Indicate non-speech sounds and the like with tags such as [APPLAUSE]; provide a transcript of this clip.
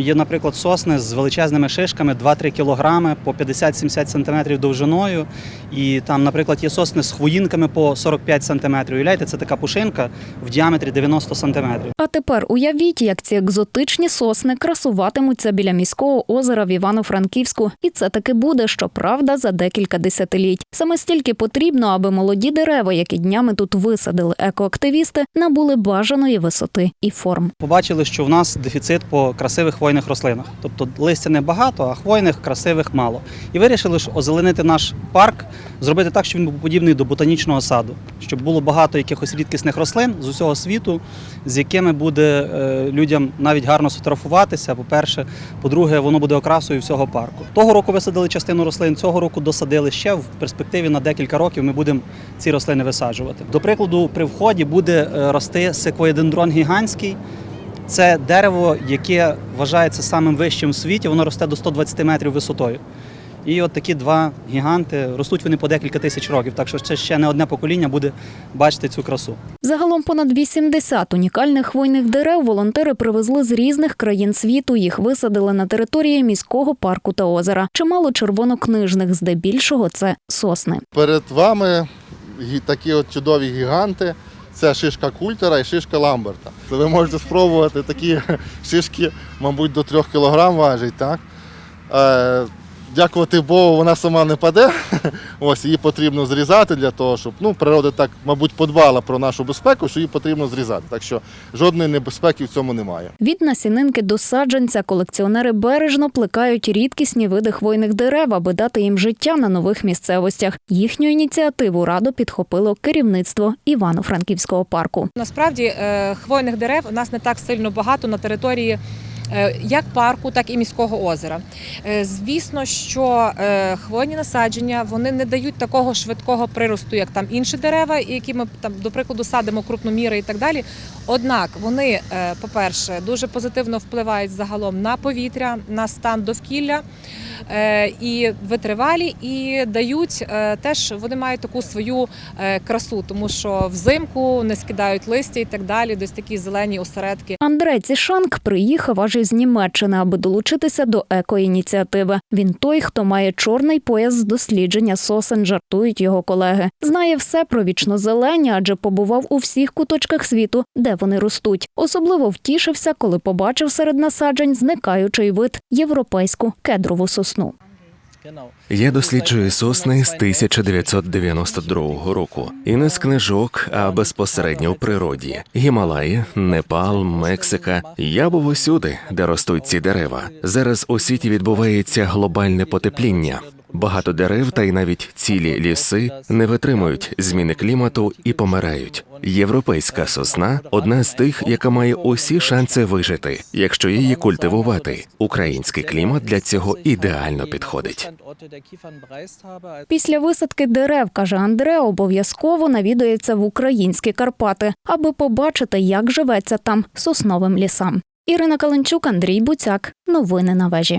Є, наприклад, сосни з величезними шишками 2-3 кілограми по 50-70 сантиметрів довжиною. І там, наприклад, є сосни з хвоїнками по 45 сантиметрів. Уявляєте, це така пушинка в діаметрі 90 сантиметрів. А тепер уявіть, як ці екзотичні сосни красуватимуться біля міського озера в Івано-Франківську. І це таки буде, щоправда, за декілька десятиліть. Саме стільки потрібно, аби молоді дерева, які днями тут висадили екоактивісти, набули бажаної висоти і форм. Побачили, що в нас дефіцит по красивих хвойних рослинах. Тобто листя не багато, а хвойних красивих мало. І вирішили ж озеленити наш парк, зробити так, щоб він був подібний до ботанічного саду, щоб було багато якихось рідкісних рослин з усього світу, з якими буде е, людям навіть гарно сфотографуватися. По-перше, по-друге, воно буде окрасою всього парку. Того року висадили частину рослин, цього року досадили ще в перспективі на декілька років. Ми будемо ці рослини висаджувати. До прикладу, при вході буде е, рости секвоєдендрон гігантський. Це дерево, яке вважається самим вищим в світі, воно росте до 120 метрів висотою. І от такі два гіганти ростуть вони по декілька тисяч років, так що це ще не одне покоління буде бачити цю красу. Загалом понад 80 унікальних хвойних дерев волонтери привезли з різних країн світу. Їх висадили на території міського парку та озера. Чимало червонокнижних, здебільшого це сосни. Перед вами такі от чудові гіганти. Це шишка культера і шишка ламберта. Ви можете спробувати такі [LAUGHS] шишки, мабуть, до 3 кг важить. Так? Дякувати Богу, вона сама не паде. [LAUGHS] Ось її потрібно зрізати для того, щоб ну, природа так, мабуть, подбала про нашу безпеку, що її потрібно зрізати. Так що жодної небезпеки в цьому немає. Від насінинки до саджанця колекціонери бережно плекають рідкісні види хвойних дерев, аби дати їм життя на нових місцевостях. Їхню ініціативу радо підхопило керівництво Івано-Франківського парку. Насправді е, хвойних дерев у нас не так сильно багато на території. Е, Як парку, так і міського озера. Е, Звісно, що е, хвойні насадження вони не дають такого швидкого приросту, як там інші дерева, які ми там, до прикладу, садимо крупноміри і так далі. Однак вони, по-перше, дуже позитивно впливають загалом на повітря, на стан довкілля і витривалі, і дають е, теж вони мають таку свою е, красу, тому що взимку не скидають листя і так далі, десь такі зелені осередки. Андрей Цішанк приїхав аж із Німеччини, аби долучитися до екоініціативи. Він той, хто має чорний пояс з дослідження сосен, жартують його колеги. Знає все про вічнозелені, адже побував у всіх куточках світу, де вони ростуть. Особливо втішився, коли побачив серед насаджень зникаючий вид європейську кедрову сосну. Я досліджую сосни з 1992 року. І не з книжок, а безпосередньо в природі. Гімалаї, Непал, Мексика. Я був усюди, де ростуть ці дерева. Зараз у світі відбувається глобальне потепління. Багато дерев та й навіть цілі ліси не витримують зміни клімату і помирають. Європейська сосна одна з тих, яка має усі шанси вижити, якщо її культивувати. Український клімат для цього ідеально підходить. Після висадки дерев, каже Андре, обов'язково навідується в українські Карпати, аби побачити, як живеться там сосновим лісам. Ірина Каленчук, Андрій Буцяк. Новини на вежі.